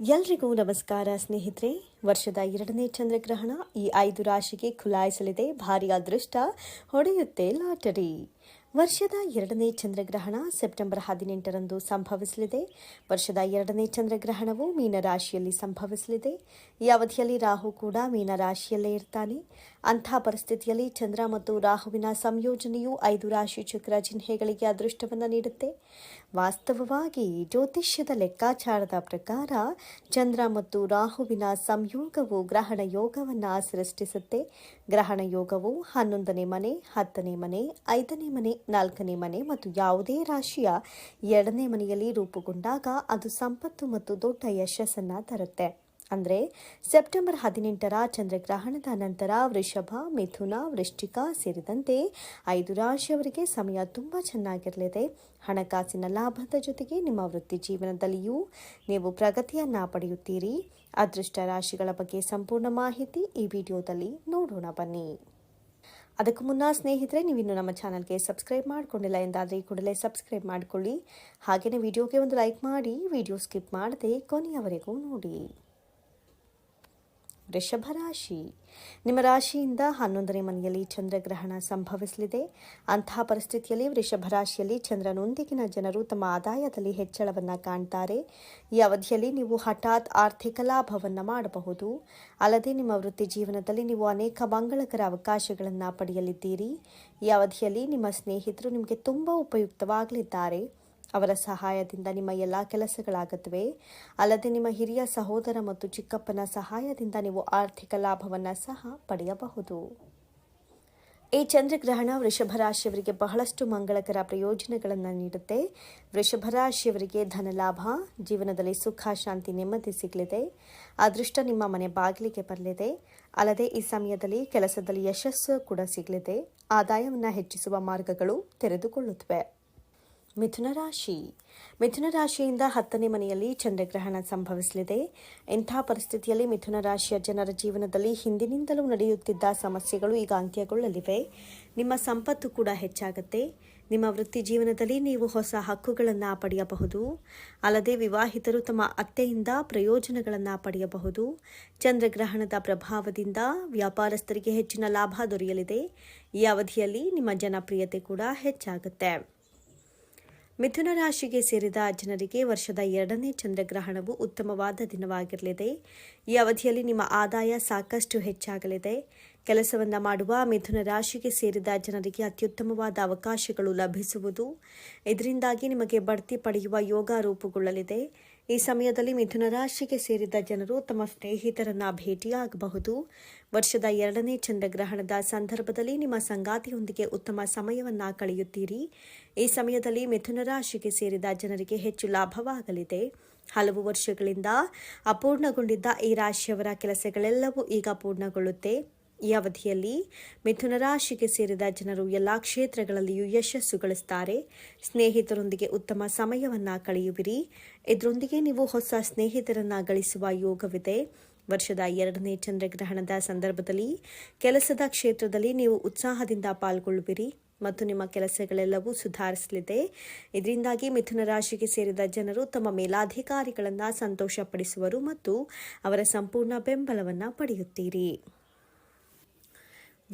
ಎಲ್ರಿಗೂ ನಮಸ್ಕಾರ ಸ್ನೇಹಿತರೆ. ವರ್ಷದ ಎರಡನೇ ಚಂದ್ರಗ್ರಹಣ ಈ ಐದು ರಾಶಿಗೆ ಖುಲಾಯಿಸಲಿದೆ. ಭಾರಿ ಅದೃಷ್ಟ ಹೊಡೆಯುತ್ತೆ ಲಾಟರಿ. ವರ್ಷದ ಎರಡನೇ ಚಂದ್ರಗ್ರಹಣ ಸೆಪ್ಟೆಂಬರ್ ಹದಿನೆಂಟರಂದು ಸಂಭವಿಸಲಿದೆ. ವರ್ಷದ ಎರಡನೇ ಚಂದ್ರಗ್ರಹಣವು ಮೀನರಾಶಿಯಲ್ಲಿ ಸಂಭವಿಸಲಿದೆ. ಈ ಅವಧಿಯಲ್ಲಿ ರಾಹು ಕೂಡ ಮೀನರಾಶಿಯಲ್ಲೇ ಇರ್ತಾನೆ. ಅಂಥ ಪರಿಸ್ಥಿತಿಯಲ್ಲಿ ಚಂದ್ರ ಮತ್ತು ರಾಹುವಿನ ಸಂಯೋಜನೆಯು ಐದು ರಾಶಿ ಚಕ್ರ ಚಿಹ್ನೆಗಳಿಗೆ ಅದೃಷ್ಟವನ್ನು ನೀಡುತ್ತೆ. ವಾಸ್ತವವಾಗಿ ಜ್ಯೋತಿಷ್ಯದ ಲೆಕ್ಕಾಚಾರದ ಪ್ರಕಾರ ಚಂದ್ರ ಮತ್ತು ರಾಹುವಿನ ಸಂಯೋಗವು ಗ್ರಹಣ ಯೋಗವನ್ನು ಸೃಷ್ಟಿಸುತ್ತೆ. ಗ್ರಹಣ ಯೋಗವು ಹನ್ನೊಂದನೇ ಮನೆ, ಹತ್ತನೇ ಮನೆ, ಐದನೇ ಮನೆ, ನಾಲ್ಕನೇ ಮನೆ ಮತ್ತು ಯಾವುದೇ ರಾಶಿಯ ಎರಡನೇ ಮನೆಯಲ್ಲಿ ರೂಪುಗೊಂಡಾಗ ಅದು ಸಂಪತ್ತು ಮತ್ತು ದೊಡ್ಡ ಯಶಸ್ಸನ್ನು ತರುತ್ತೆ. ಅಂದರೆ ಸೆಪ್ಟೆಂಬರ್ ಹದಿನೆಂಟರ ಚಂದ್ರಗ್ರಹಣದ ನಂತರ ವೃಷಭ, ಮಿಥುನ ವೃಶ್ಚಿಕ ಸೇರಿದಂತೆ ಐದು ರಾಶಿಯವರಿಗೆ ಸಮಯ ತುಂಬ ಚೆನ್ನಾಗಿರಲಿದೆ. ಹಣಕಾಸಿನ ಲಾಭದ ಜೊತೆಗೆ ನಿಮ್ಮ ವೃತ್ತಿ ಜೀವನದಲ್ಲಿಯೂ ನೀವು ಪ್ರಗತಿಯನ್ನು ಪಡೆಯುತ್ತೀರಿ. ಅದೃಷ್ಟ ರಾಶಿಗಳ ಬಗ್ಗೆ ಸಂಪೂರ್ಣ ಮಾಹಿತಿ ಈ ವಿಡಿಯೋದಲ್ಲಿ ನೋಡೋಣ ಬನ್ನಿ. ಅದಕ್ಕೂ ಮುನ್ನ ಸ್ನೇಹಿತರೆ, ನೀವಿನ್ನು ನಮ್ಮ ಚಾನಲ್ಗೆ ಸಬ್ಸ್ಕ್ರೈಬ್ ಮಾಡಿಕೊಂಡಿಲ್ಲ ಎಂದಾದರೆ ಈ ಕೂಡಲೇ ಸಬ್ಸ್ಕ್ರೈಬ್ ಮಾಡಿಕೊಳ್ಳಿ. ಹಾಗೆಯೇ ವಿಡಿಯೋಗೆ ಒಂದು ಲೈಕ್ ಮಾಡಿ, ವಿಡಿಯೋ ಸ್ಕಿಪ್ ಮಾಡದೆ ಕೊನೆಯವರೆಗೂ ನೋಡಿ. ವೃಷಭ ರಾಶಿ ನಿಮ್ಮ ರಾಶಿಯಿಂದ ಹನ್ನೊಂದನೇ ಮನೆಯಲ್ಲಿ ಚಂದ್ರಗ್ರಹಣ ಸಂಭವಿಸಲಿದೆ. ಅಂತಹ ಪರಿಸ್ಥಿತಿಯಲ್ಲಿ ವೃಷಭ ರಾಶಿಯಲ್ಲಿ ಚಂದ್ರನೊಂದಿಗಿನ ಜನರು ತಮ್ಮ ಆದಾಯದಲ್ಲಿ ಹೆಚ್ಚಳವನ್ನು ಕಾಣ್ತಾರೆ. ಈ ಅವಧಿಯಲ್ಲಿ ನೀವು ಹಠಾತ್ ಆರ್ಥಿಕ ಲಾಭವನ್ನು ಮಾಡಬಹುದು. ಅಲ್ಲದೆ ನಿಮ್ಮ ವೃತ್ತಿ ಜೀವನದಲ್ಲಿ ನೀವು ಅನೇಕ ಮಂಗಳಕರ ಅವಕಾಶಗಳನ್ನು ಪಡೆಯಲಿದ್ದೀರಿ. ಈ ಅವಧಿಯಲ್ಲಿ ನಿಮ್ಮ ಸ್ನೇಹಿತರು ನಿಮಗೆ ತುಂಬ ಉಪಯುಕ್ತವಾಗಲಿದ್ದಾರೆ. ಅವರ ಸಹಾಯದಿಂದ ನಿಮ್ಮ ಎಲ್ಲ ಕೆಲಸಗಳಾಗುತ್ತವೆ. ಅಲ್ಲದೆ ನಿಮ್ಮ ಹಿರಿಯ ಸಹೋದರ ಮತ್ತು ಚಿಕ್ಕಪ್ಪನ ಸಹಾಯದಿಂದ ನೀವು ಆರ್ಥಿಕ ಲಾಭವನ್ನು ಸಹ ಪಡೆಯಬಹುದು. ಈ ಚಂದ್ರಗ್ರಹಣ ವೃಷಭ ರಾಶಿಯವರಿಗೆ ಬಹಳಷ್ಟು ಮಂಗಳಕರ ಪ್ರಯೋಜನಗಳನ್ನು ನೀಡುತ್ತೆ. ವೃಷಭ ರಾಶಿಯವರಿಗೆ ಧನಲಾಭ ಜೀವನದಲ್ಲಿ ಸುಖ, ಶಾಂತಿ, ನೆಮ್ಮದಿ ಸಿಗಲಿದೆ. ಅದೃಷ್ಟ ನಿಮ್ಮ ಮನೆ ಬಾಗಿಲಿಗೆ ಬರಲಿದೆ. ಅಲ್ಲದೆ ಈ ಸಮಯದಲ್ಲಿ ಕೆಲಸದಲ್ಲಿ ಯಶಸ್ಸು ಕೂಡ ಸಿಗಲಿದೆ. ಆದಾಯವನ್ನು ಹೆಚ್ಚಿಸುವ ಮಾರ್ಗಗಳು ತೆರೆದುಕೊಳ್ಳುತ್ತವೆ. ಮಿಥುನ ರಾಶಿ. ಮಿಥುನ ರಾಶಿಯಿಂದ ಹತ್ತನೇ ಮನೆಯಲ್ಲಿ ಚಂದ್ರಗ್ರಹಣ ಸಂಭವಿಸಲಿದೆ. ಇಂಥ ಪರಿಸ್ಥಿತಿಯಲ್ಲಿ ಮಿಥುನ ರಾಶಿಯ ಜನರ ಜೀವನದಲ್ಲಿ ಹಿಂದಿನಿಂದಲೂ ನಡೆಯುತ್ತಿದ್ದ ಸಮಸ್ಯೆಗಳು ಈಗ ಅಂತ್ಯಗೊಳ್ಳಲಿವೆ. ನಿಮ್ಮ ಸಂಪತ್ತು ಕೂಡ ಹೆಚ್ಚಾಗುತ್ತೆ. ನಿಮ್ಮ ವೃತ್ತಿ ಜೀವನದಲ್ಲಿ ನೀವು ಹೊಸ ಹಕ್ಕುಗಳನ್ನು ಪಡೆಯಬಹುದು. ಅಲ್ಲದೆ ವಿವಾಹಿತರು ತಮ್ಮ ಅತ್ತೆಯಿಂದ ಪ್ರಯೋಜನಗಳನ್ನು ಪಡೆಯಬಹುದು. ಚಂದ್ರಗ್ರಹಣದ ಪ್ರಭಾವದಿಂದ ವ್ಯಾಪಾರಸ್ಥರಿಗೆ ಹೆಚ್ಚಿನ ಲಾಭ ದೊರೆಯಲಿದೆ. ಈ ಅವಧಿಯಲ್ಲಿ ನಿಮ್ಮ ಜನಪ್ರಿಯತೆ ಕೂಡ ಹೆಚ್ಚಾಗುತ್ತೆ. ಮಿಥುನ ರಾಶಿಗೆ ಸೇರಿದ ಜನರಿಗೆ ವರ್ಷದ ಎರಡನೇ ಚಂದ್ರಗ್ರಹಣವು ಉತ್ತಮವಾದ ದಿನವಾಗಿರಲಿದೆ. ಈ ಅವಧಿಯಲ್ಲಿ ನಿಮ್ಮ ಆದಾಯ ಸಾಕಷ್ಟು ಹೆಚ್ಚಾಗಲಿದೆ. ಕೆಲಸವನ್ನು ಮಾಡುವ ಮಿಥುನ ರಾಶಿಗೆ ಸೇರಿದ ಜನರಿಗೆ ಅತ್ಯುತ್ತಮವಾದ ಅವಕಾಶಗಳು ಲಭಿಸುವುದು. ಇದರಿಂದಾಗಿ ನಿಮಗೆ ಬಡ್ತಿ ಪಡೆಯುವ ಯೋಗ ರೂಪುಗೊಳ್ಳಲಿದೆ. ಈ ಸಮಯದಲ್ಲಿ ಮಿಥುನ ರಾಶಿಗೆ ಸೇರಿದ ಜನರು ತಮ್ಮ ಸ್ನೇಹಿತರನ್ನ ಭೇಟಿಯಾಗಬಹುದು. ವರ್ಷದ ಎರಡನೇ ಚಂದ್ರಗ್ರಹಣದ ಸಂದರ್ಭದಲ್ಲಿ ನಿಮ್ಮ ಸಂಗಾತಿಯೊಂದಿಗೆ ಉತ್ತಮ ಸಮಯವನ್ನ ಕಳೆಯುತ್ತೀರಿ. ಈ ಸಮಯದಲ್ಲಿ ಮಿಥುನ ರಾಶಿಗೆ ಸೇರಿದ ಜನರಿಗೆ ಹೆಚ್ಚು ಲಾಭವಾಗಲಿದೆ. ಹಲವು ವರ್ಷಗಳಿಂದ ಅಪೂರ್ಣಗೊಂಡಿದ್ದ ಈ ರಾಶಿಯವರ ಕೆಲಸಗಳೆಲ್ಲವೂ ಈಗ ಪೂರ್ಣಗೊಳ್ಳುತ್ತೆ. ಈ ಅವಧಿಯಲ್ಲಿ ಮಿಥುನ ರಾಶಿಗೆ ಸೇರಿದ ಜನರು ಎಲ್ಲ ಕ್ಷೇತ್ರಗಳಲ್ಲಿಯೂ ಯಶಸ್ಸು ಗಳಿಸುತ್ತಾರೆ. ಸ್ನೇಹಿತರೊಂದಿಗೆ ಉತ್ತಮ ಸಮಯವನ್ನ ಕಳೆಯುವಿರಿ. ಇದರೊಂದಿಗೆ ನೀವು ಹೊಸ ಸ್ನೇಹಿತರನ್ನ ಗಳಿಸುವ ಯೋಗವಿದೆ. ವರ್ಷದ ಎರಡನೇ ಚಂದ್ರಗ್ರಹಣದ ಸಂದರ್ಭದಲ್ಲಿ ಕೆಲಸದ ಕ್ಷೇತ್ರದಲ್ಲಿ ನೀವು ಉತ್ಸಾಹದಿಂದ ಪಾಲ್ಗೊಳ್ಳುವಿರಿ ಮತ್ತು ನಿಮ್ಮ ಕೆಲಸಗಳೆಲ್ಲವೂ ಸುಧಾರಿಸಲಿದೆ. ಇದರಿಂದಾಗಿ ಮಿಥುನ ರಾಶಿಗೆ ಸೇರಿದ ಜನರು ತಮ್ಮ ಮೇಲಾಧಿಕಾರಿಗಳನ್ನು ಸಂತೋಷಪಡಿಸುವರು ಮತ್ತು ಅವರ ಸಂಪೂರ್ಣ ಬೆಂಬಲವನ್ನು ಪಡೆಯುತ್ತೀರಿ.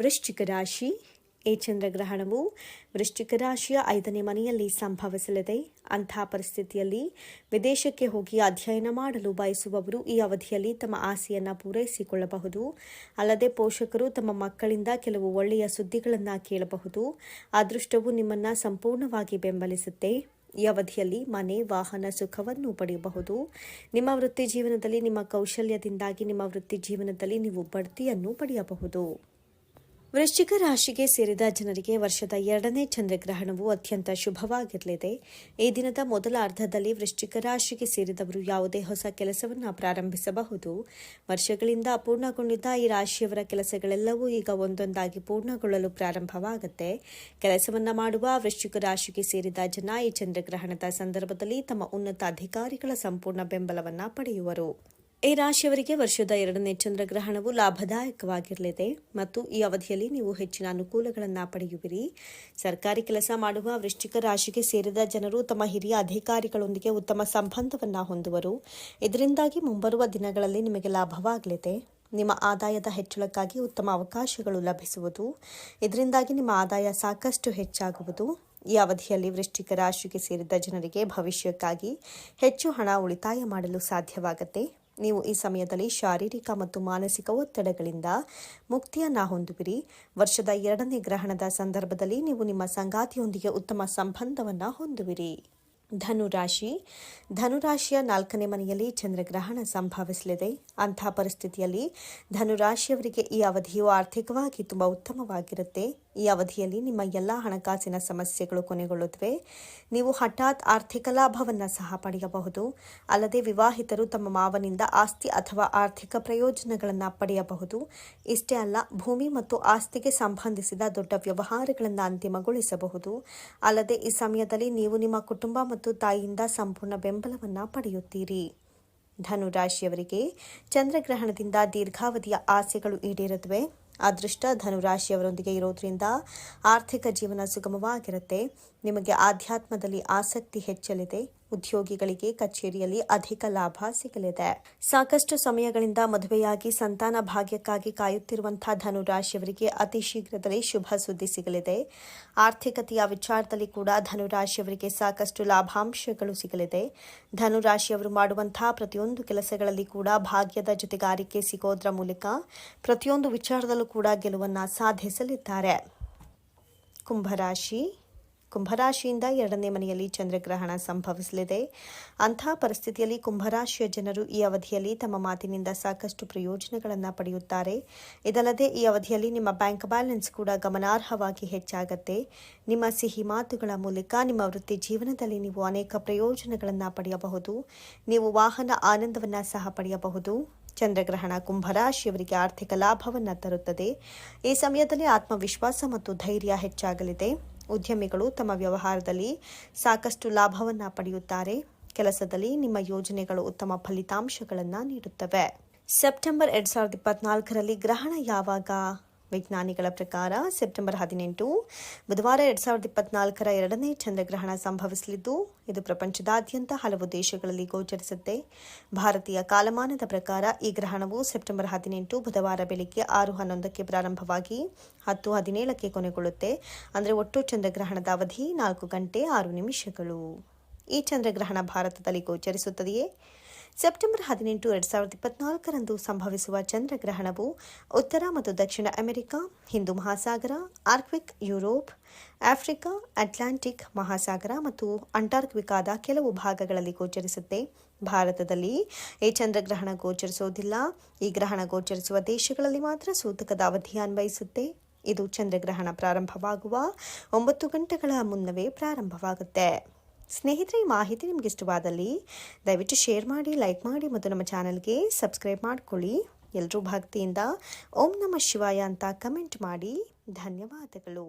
ವೃಶ್ಚಿಕ ರಾಶಿ ಈ ಚಂದ್ರಗ್ರಹಣವು ವೃಶ್ಚಿಕ ರಾಶಿಯ ಐದನೇ ಮನೆಯಲ್ಲಿ ಸಂಭವಿಸಲಿದೆ. ಅಂಥ ಪರಿಸ್ಥಿತಿಯಲ್ಲಿ ವಿದೇಶಕ್ಕೆ ಹೋಗಿ ಅಧ್ಯಯನ ಮಾಡಲು ಬಯಸುವವರು ಈ ಅವಧಿಯಲ್ಲಿ ತಮ್ಮ ಆಸೆಯನ್ನು ಪೂರೈಸಿಕೊಳ್ಳಬಹುದು. ಅಲ್ಲದೆ ಪೋಷಕರು ತಮ್ಮ ಮಕ್ಕಳಿಂದ ಕೆಲವು ಒಳ್ಳೆಯ ಸುದ್ದಿಗಳನ್ನು ಕೇಳಬಹುದು. ಅದೃಷ್ಟವು ನಿಮ್ಮನ್ನು ಸಂಪೂರ್ಣವಾಗಿ ಬೆಂಬಲಿಸುತ್ತೆ. ಈ ಅವಧಿಯಲ್ಲಿ ಮನೆ, ವಾಹನ ಸುಖವನ್ನು ಪಡೆಯಬಹುದು. ನಿಮ್ಮ ವೃತ್ತಿ ಜೀವನದಲ್ಲಿ ನಿಮ್ಮ ಕೌಶಲ್ಯದಿಂದಾಗಿ ನಿಮ್ಮ ವೃತ್ತಿ ಜೀವನದಲ್ಲಿ ನೀವು ಬಡ್ತಿಯನ್ನು ಪಡೆಯಬಹುದು. ವೃಶ್ಚಿಕ ರಾಶಿಗೆ ಸೇರಿದ ಜನರಿಗೆ ವರ್ಷದ ಎರಡನೇ ಚಂದ್ರಗ್ರಹಣವು ಅತ್ಯಂತ ಶುಭವಾಗಿರಲಿದೆ. ಈ ದಿನದ ಮೊದಲ ಅರ್ಧದಲ್ಲಿ ವೃಶ್ಚಿಕ ರಾಶಿಗೆ ಸೇರಿದವರು ಯಾವುದೇ ಹೊಸ ಕೆಲಸವನ್ನು ಪ್ರಾರಂಭಿಸಬಹುದು. ವರ್ಷಗಳಿಂದ ಅಪೂರ್ಣಗೊಂಡಿದ್ದ ಈ ರಾಶಿಯವರ ಕೆಲಸಗಳೆಲ್ಲವೂ ಈಗ ಒಂದೊಂದಾಗಿ ಪೂರ್ಣಗೊಳ್ಳಲು ಪ್ರಾರಂಭವಾಗುತ್ತೆ. ಕೆಲಸವನ್ನು ಮಾಡುವ ವೃಶ್ಚಿಕ ರಾಶಿಗೆ ಸೇರಿದ ಜನ ಈ ಚಂದ್ರಗ್ರಹಣದ ಸಂದರ್ಭದಲ್ಲಿ ತಮ್ಮ ಉನ್ನತ ಅಧಿಕಾರಿಗಳ ಸಂಪೂರ್ಣ ಬೆಂಬಲವನ್ನು ಪಡೆಯುವರು. ಈ ರಾಶಿಯವರಿಗೆ ವರ್ಷದ ಎರಡನೇ ಚಂದ್ರಗ್ರಹಣವು ಲಾಭದಾಯಕವಾಗಿರಲಿದೆ ಮತ್ತು ಈ ಅವಧಿಯಲ್ಲಿ ನೀವು ಹೆಚ್ಚಿನ ಅನುಕೂಲಗಳನ್ನು ಪಡೆಯುವಿರಿ. ಸರ್ಕಾರಿ ಕೆಲಸ ಮಾಡುವ ವೃಶ್ಚಿಕ ರಾಶಿಗೆ ಸೇರಿದ ಜನರು ತಮ್ಮ ಹಿರಿಯ ಅಧಿಕಾರಿಗಳೊಂದಿಗೆ ಉತ್ತಮ ಸಂಬಂಧವನ್ನು ಹೊಂದುವರು. ಇದರಿಂದಾಗಿ ಮುಂಬರುವ ದಿನಗಳಲ್ಲಿ ನಿಮಗೆ ಲಾಭವಾಗಲಿದೆ. ನಿಮ್ಮ ಆದಾಯದ ಹೆಚ್ಚಳಕ್ಕಾಗಿ ಉತ್ತಮ ಅವಕಾಶಗಳು ಲಭಿಸುವುದು. ಇದರಿಂದಾಗಿ ನಿಮ್ಮ ಆದಾಯ ಸಾಕಷ್ಟು ಹೆಚ್ಚಾಗುವುದು. ಈ ಅವಧಿಯಲ್ಲಿ ವೃಶ್ಚಿಕ ರಾಶಿಗೆ ಸೇರಿದ ಜನರಿಗೆ ಭವಿಷ್ಯಕ್ಕಾಗಿ ಹೆಚ್ಚು ಹಣ ಉಳಿತಾಯ ಮಾಡಲು ಸಾಧ್ಯವಾಗುತ್ತೆ. ನೀವು ಈ ಸಮಯದಲ್ಲಿ ಶಾರೀರಿಕ ಮತ್ತು ಮಾನಸಿಕ ಒತ್ತಡಗಳಿಂದ ಮುಕ್ತಿಯನ್ನ ಹೊಂದುವಿರಿ. ವರ್ಷದ ಎರಡನೇ ಗ್ರಹಣದ ಸಂದರ್ಭದಲ್ಲಿ ನೀವು ನಿಮ್ಮ ಸಂಗಾತಿಯೊಂದಿಗೆ ಉತ್ತಮ ಸಂಬಂಧವನ್ನ ಹೊಂದುವಿರಿ. ಧನುರಾಶಿ. ಧನುರಾಶಿಯ ನಾಲ್ಕನೇ ಮನೆಯಲ್ಲಿ ಚಂದ್ರಗ್ರಹಣ ಸಂಭವಿಸಲಿದೆ. ಅಂಥ ಪರಿಸ್ಥಿತಿಯಲ್ಲಿ ಧನುರಾಶಿಯವರಿಗೆ ಈ ಅವಧಿಯು ಆರ್ಥಿಕವಾಗಿ ತುಂಬ ಉತ್ತಮವಾಗಿರುತ್ತೆ. ಈ ಅವಧಿಯಲ್ಲಿ ನಿಮ್ಮ ಎಲ್ಲ ಹಣಕಾಸಿನ ಸಮಸ್ಯೆಗಳು ಕೊನೆಗೊಳ್ಳುತ್ತವೆ. ನೀವು ಹಠಾತ್ ಆರ್ಥಿಕ ಲಾಭವನ್ನು ಸಹ ಪಡೆಯಬಹುದು. ಅಲ್ಲದೆ ವಿವಾಹಿತರು ತಮ್ಮ ಮಾವನಿಂದ ಆಸ್ತಿ ಅಥವಾ ಆರ್ಥಿಕ ಪ್ರಯೋಜನಗಳನ್ನು ಪಡೆಯಬಹುದು. ಇಷ್ಟೇ ಅಲ್ಲ, ಭೂಮಿ ಮತ್ತು ಆಸ್ತಿಗೆ ಸಂಬಂಧಿಸಿದ ದೊಡ್ಡ ವ್ಯವಹಾರಗಳನ್ನು ಅಂತಿಮಗೊಳಿಸಬಹುದು. ಅಲ್ಲದೆ ಈ ಸಮಯದಲ್ಲಿ ನೀವು ನಿಮ್ಮ ಕುಟುಂಬ ಮತ್ತು ತಾಯಿಯಿಂದ ಸಂಪೂರ್ಣ ಬೆಂಬಲವನ್ನು ಪಡೆಯುತ್ತೀರಿ. ಧನುರಾಶಿಯವರಿಗೆ ಚಂದ್ರಗ್ರಹಣದಿಂದ ದೀರ್ಘಾವಧಿಯ ಆಸೆಗಳು ಈಡೇರುತ್ತವೆ ಅದೃಷ್ಟ ಧನುರಾಶಿಯವರೊಂದಿಗೆ ಇರೋದ್ರಿಂದ ಆರ್ಥಿಕ ಜೀವನ ಸುಗಮವಾಗಿರುತ್ತೆ. ನಿಮಗೆ ಆಧ್ಯಾತ್ಮದಲ್ಲಿ ಆಸಕ್ತಿ ಹೆಚ್ಚಲಿದೆ. ಉದ್ಯೋಗಿಗಳಿಗೆ ಕಚೇರಿಯಲ್ಲಿ ಅಧಿಕ ಲಾಭ ಸಿಗಲಿದೆ. ಸಾಕಷ್ಟು ಸಮಯಗಳಿಂದ ಮದುವೆಯಾಗಿ ಸಂತಾನ ಭಾಗ್ಯಕ್ಕಾಗಿ ಕಾಯುತ್ತಿರುವಂತಹ ಧನುರಾಶಿಯವರಿಗೆ ಅತಿ ಶೀಘ್ರದಲ್ಲಿ ಶುಭ ಸುದ್ದಿ ಸಿಗಲಿದೆ. ಆರ್ಥಿಕತೆಯ ವಿಚಾರದಲ್ಲಿ ಕೂಡ ಧನುರಾಶಿಯವರಿಗೆ ಸಾಕಷ್ಟು ಲಾಭಾಂಶಗಳು ಸಿಗಲಿದೆ. ಧನುರಾಶಿಯವರು ಮಾಡುವಂತಹ ಪ್ರತಿಯೊಂದು ಕೆಲಸಗಳಲ್ಲಿ ಕೂಡ ಭಾಗ್ಯದ ಜೊತೆಗಾರಿಕೆ ಸಿಗೋದ್ರ ಮೂಲಕ ಪ್ರತಿಯೊಂದು ವಿಚಾರದಲ್ಲೂ ಕೂಡ ಗೆಲುವನ್ನು ಸಾಧಿಸಲಿದ್ದಾರೆ. ಕುಂಭರಾಶಿ ಕುಂಭರಾಶಿಯಿಂದ ಎರಡನೇ ಮನೆಯಲ್ಲಿ ಚಂದ್ರಗ್ರಹಣ ಸಂಭವಿಸಲಿದೆ. ಅಂತಹ ಪರಿಸ್ಥಿತಿಯಲ್ಲಿ ಕುಂಭರಾಶಿಯ ಜನರು ಈ ಅವಧಿಯಲ್ಲಿ ತಮ್ಮ ಮಾತಿನಿಂದ ಸಾಕಷ್ಟು ಪ್ರಯೋಜನಗಳನ್ನು ಪಡೆಯುತ್ತಾರೆ. ಇದಲ್ಲದೆ ಈ ಅವಧಿಯಲ್ಲಿ ನಿಮ್ಮ ಬ್ಯಾಂಕ್ ಬ್ಯಾಲೆನ್ಸ್ ಕೂಡ ಗಮನಾರ್ಹವಾಗಿ ಹೆಚ್ಚಾಗತ್ತೆ. ನಿಮ್ಮ ಸಿಹಿ ಮಾತುಗಳ ಮೂಲಕ ನಿಮ್ಮ ವೃತ್ತಿ ಜೀವನದಲ್ಲಿ ನೀವು ಅನೇಕ ಪ್ರಯೋಜನಗಳನ್ನು ಪಡೆಯಬಹುದು. ನೀವು ವಾಹನ ಆನಂದವನ್ನು ಸಹ ಪಡೆಯಬಹುದು. ಚಂದ್ರಗ್ರಹಣ ಕುಂಭರಾಶಿಯವರಿಗೆ ಆರ್ಥಿಕ ಲಾಭವನ್ನು ತರುತ್ತದೆ. ಈ ಸಮಯದಲ್ಲಿ ಆತ್ಮವಿಶ್ವಾಸ ಮತ್ತು ಧೈರ್ಯ ಹೆಚ್ಚಾಗಲಿದೆ. ಉದ್ಯಮಿಗಳು ತಮ್ಮ ವ್ಯವಹಾರದಲ್ಲಿ ಸಾಕಷ್ಟು ಲಾಭವನ್ನು ಪಡೆಯುತ್ತಾರೆ. ಕೆಲಸದಲ್ಲಿ ನಿಮ್ಮ ಯೋಜನೆಗಳು ಉತ್ತಮ ಫಲಿತಾಂಶಗಳನ್ನು ನೀಡುತ್ತವೆ. ಸೆಪ್ಟೆಂಬರ್ ಎರಡ್ ಸಾವಿರದ ಇಪ್ಪತ್ನಾಲ್ಕರಲ್ಲಿ ಗ್ರಹಣ ಯಾವಾಗ? ವಿಜ್ಞಾನಿಗಳ ಪ್ರಕಾರ ಸೆಪ್ಟೆಂಬರ್ ಹದಿನೆಂಟು ಬುಧವಾರ ಎರಡ್ ಸಾವಿರದ ಇಪ್ಪತ್ನಾಲ್ಕರ ಎರಡನೇ ಚಂದ್ರಗ್ರಹಣ ಸಂಭವಿಸಲಿದ್ದು, ಇದು ಪ್ರಪಂಚದಾದ್ಯಂತ ಹಲವು ದೇಶಗಳಲ್ಲಿ ಗೋಚರಿಸುತ್ತೆ. ಭಾರತೀಯ ಕಾಲಮಾನದ ಪ್ರಕಾರ ಈ ಗ್ರಹಣವು ಸೆಪ್ಟೆಂಬರ್ ಹದಿನೆಂಟು ಬುಧವಾರ ಬೆಳಿಗ್ಗೆ ಆರು ಹನ್ನೊಂದಕ್ಕೆ ಪ್ರಾರಂಭವಾಗಿ ಹತ್ತು ಹದಿನೇಳಕ್ಕೆ ಕೊನೆಗೊಳ್ಳುತ್ತೆ. ಅಂದರೆ ಒಟ್ಟು ಚಂದ್ರಗ್ರಹಣದ ಅವಧಿ ನಾಲ್ಕು ಗಂಟೆ ಆರು ನಿಮಿಷಗಳು. ಈ ಚಂದ್ರಗ್ರಹಣ ಭಾರತದಲ್ಲಿ ಗೋಚರಿಸುತ್ತದೆಯೇ? ಸೆಪ್ಟೆಂಬರ್ ಹದಿನೆಂಟು, ಎರಡ್ ಸಾವಿರದ ಇಪ್ಪತ್ನಾಲ್ಕರಂದು ಸಂಭವಿಸುವ ಚಂದ್ರಗ್ರಹಣವು ಉತ್ತರ ಮತ್ತು ದಕ್ಷಿಣ ಅಮೆರಿಕ, ಹಿಂದೂ ಮಹಾಸಾಗರ ಆರ್ಕ್ವಿಕ್ ಯುರೋಪ್, ಆಫ್ರಿಕಾ, ಅಟ್ಲಾಂಟಿಕ್ ಮಹಾಸಾಗರ ಮತ್ತು ಅಂಟಾರ್ಕ್ವಿಕಾದ ಕೆಲವು ಭಾಗಗಳಲ್ಲಿ ಗೋಚರಿಸುತ್ತೆ. ಭಾರತದಲ್ಲಿ ಈ ಚಂದ್ರಗ್ರಹಣ ಗೋಚರಿಸುವುದಿಲ್ಲ. ಈ ಗ್ರಹಣ ಗೋಚರಿಸುವ ದೇಶಗಳಲ್ಲಿ ಮಾತ್ರ ಸೂತಕದ ಅವಧಿ ಅನ್ವಯಿಸುತ್ತೆ. ಇದು ಚಂದ್ರಗ್ರಹಣ ಪ್ರಾರಂಭವಾಗುವ ಒಂಬತ್ತು ಗಂಟೆಗಳ ಮುನ್ನವೇ ಪ್ರಾರಂಭವಾಗುತ್ತೆ. ಸ್ನೇಹಿತರೆ, ಈ ಮಾಹಿತಿ ನಿಮ್ಗೆ ಇಷ್ಟವಾದಲ್ಲಿ ದಯವಿಟ್ಟು ಶೇರ್ ಮಾಡಿ, ಲೈಕ್ ಮಾಡಿ ಮತ್ತು ನಮ್ಮ ಚಾನಲ್ಗೆ ಸಬ್ಸ್ಕ್ರೈಬ್ ಮಾಡ್ಕೊಳ್ಳಿ. ಎಲ್ಲರೂ ಭಕ್ತಿಯಿಂದ ಓಂ ನಮ ಶಿವಾಯ ಅಂತ ಕಮೆಂಟ್ ಮಾಡಿ. ಧನ್ಯವಾದಗಳು.